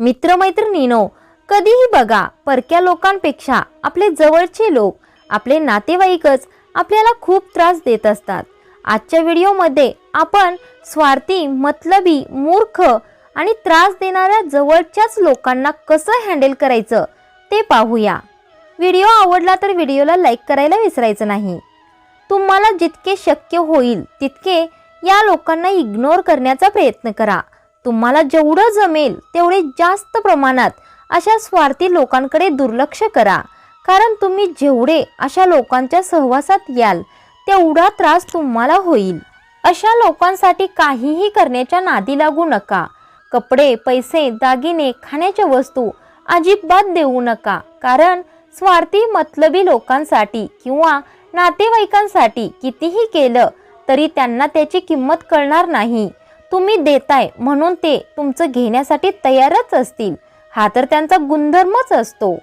मित्रमैत्रिणीनो कधीही बघा परक्या लोकांपेक्षा आपले जवळचे लोक आपले नातेवाईकच आपल्याला खूप त्रास देत असतात. आजच्या व्हिडिओमध्ये आपण स्वार्थी मतलबी मूर्ख आणि त्रास देणाऱ्या जवळच्याच लोकांना कसं हँडल करायचं ते पाहूया. व्हिडिओ आवडला तर व्हिडिओला लाईक करायला विसरायचं नाही. तुम्हाला जितके शक्य होईल तितके या लोकांना इग्नोर करण्याचा प्रयत्न करा. तुम्हाला जेवढं जमेल तेवढे जास्त प्रमाणात अशा स्वार्थी लोकांकडे दुर्लक्ष करा. कारण तुम्ही जेवढे अशा लोकांच्या सहवासात याल तेवढा त्रास तुम्हाला होईल. अशा लोकांसाठी काहीही करण्याच्या नादी लागू नका. कपडे पैसे दागिने खाण्याच्या वस्तू अजिबात देऊ नका. कारण स्वार्थी मतलबी लोकांसाठी किंवा नातेवाईकांसाठी कितीही केलं तरी त्यांना त्याची किंमत कळणार नाही. तुम्ही देताय म्हणून ते तुमचं घेण्यासाठी तयारच असतील. हा तर त्यांचा गुणधर्मच असतो.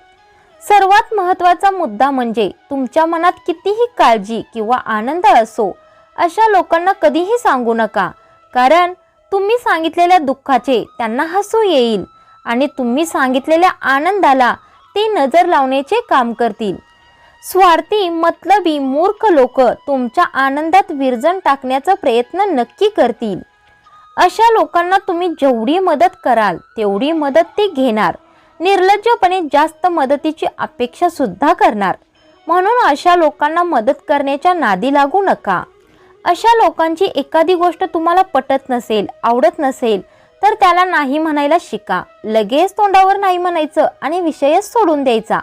सर्वात महत्त्वाचा मुद्दा म्हणजे तुमच्या मनात कितीही काळजी किंवा आनंद असो अशा लोकांना कधीही सांगू नका. कारण तुम्ही सांगितलेल्या दुःखाचे त्यांना हसू येईल आणि तुम्ही सांगितलेल्या आनंदाला ते नजर लावण्याचे काम करतील. स्वार्थी मतलबी मूर्ख लोक तुमच्या आनंदात विरजण टाकण्याचा प्रयत्न नक्की करतील. अशा लोकांना तुम्ही जेवढी मदत कराल तेवढी मदत ते घेणार. निर्लज्जपणे जास्त मदतीची अपेक्षा सुद्धा करणार. म्हणून अशा लोकांना मदत करण्याच्या नादी लागू नका. अशा लोकांची एखादी गोष्ट तुम्हाला पटत नसेल आवडत नसेल तर त्याला नाही म्हणायला शिका. लगेच तोंडावर नाही म्हणायचं आणि विषयच सोडून द्यायचा.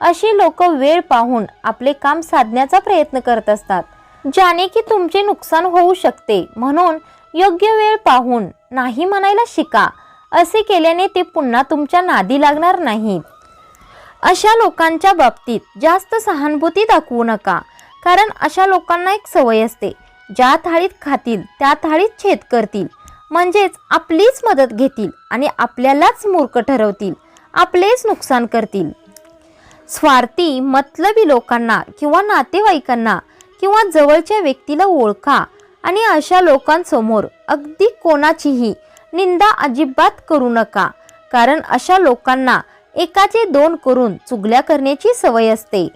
अशी लोक वेळ पाहून आपले काम साधण्याचा प्रयत्न करत असतात. ज्याने की तुमचे नुकसान होऊ शकते. म्हणून योग्य वेळ पाहून नाही म्हणायला शिका. असे केल्याने ते पुन्हा तुमच्या नादी लागणार नाहीत अशा लोकांच्या बाबतीत जास्त सहानुभूती दाखवू नका. कारण अशा लोकांना एक सवय असते. ज्या थाळीत खातील त्या थाळीत छेद करतील. म्हणजेच आपलीच मदत घेतील आणि आपल्यालाच मूर्ख ठरवतील. आपलेच नुकसान करतील. स्वार्थी मतलबी लोकांना किंवा नातेवाईकांना किंवा जवळच्या व्यक्तीला ओळखा. आणि अशा लोकांसमोर अगदी कोणाचीही निंदा अजिबात करू नका. कारण अशा लोकांना एकाचे दोन करून चुगल्या करण्याची सवय असते.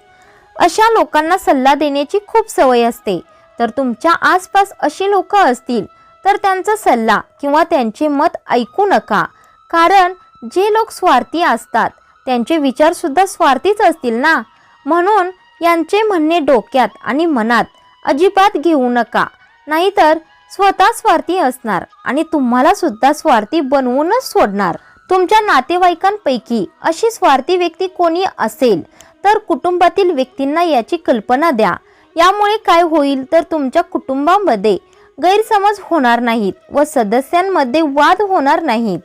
अशा लोकांना सल्ला देण्याची खूप सवय असते. तर तुमच्या आसपास अशी लोक असतील तर त्यांचा सल्ला किंवा त्यांचे मत ऐकू नका. कारण जे लोक स्वार्थी असतात त्यांचे विचारसुद्धा स्वार्थीच असतील ना? म्हणून यांचे म्हणणे डोक्यात आणि मनात अजिबात घेऊ नका. नाहीतर स्वतः स्वार्थी असणार आणि तुम्हाला सुद्धा स्वार्थी बनवूनच सोडणार. तुमच्या नातेवाईकांपैकी अशी स्वार्थी व्यक्ती कोणी असेल तर कुटुंबातील व्यक्तींना याची कल्पना द्या. यामुळे काय होईल तर तुमच्या कुटुंबामध्ये गैरसमज होणार नाहीत व सदस्यांमध्ये वाद होणार नाहीत.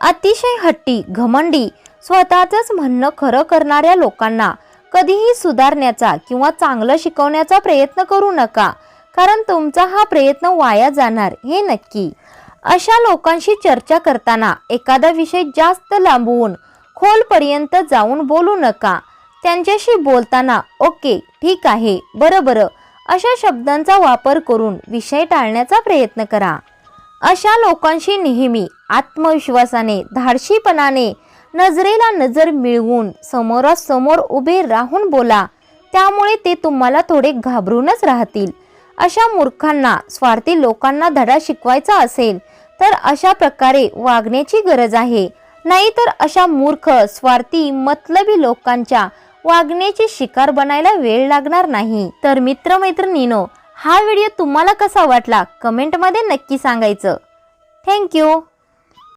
अतिशय हट्टी घमंडी स्वतःचंच म्हणणं खरं करणाऱ्या लोकांना कधीही सुधारण्याचा किंवा चांगलं शिकवण्याचा प्रयत्न करू नका. कारण तुमचा हा प्रयत्न वाया जाणार हे नक्की. अशा लोकांशी चर्चा करताना एखादा विषय जास्त लांबवून खोलपर्यंत जाऊन बोलू नका. त्यांच्याशी बोलताना ओके ठीक आहे बरं बरं. अशा शब्दांचा वापर करून विषय टाळण्याचा प्रयत्न करा. अशा लोकांशी नेहमी आत्मविश्वासाने धाडशीपणाने नजरेला नजर मिळवून समोरासमोर उभे राहून बोला. त्यामुळे ते तुम्हाला थोडे घाबरूनच राहतील. अशा मूर्खांना स्वार्थी लोकांना धडा शिकवायचा असेल तर अशा प्रकारे वागण्याची गरज आहे. नाहीतर अशा मूर्ख स्वार्थी मतलबी लोकांच्या वागण्याची शिकार बनायला वेळ लागणार नाही. तर मित्रमैत्रिणीनो हा व्हिडिओ तुम्हाला कसा वाटला? कमेंटमध्ये नक्की सांगायचं. थँक्यू!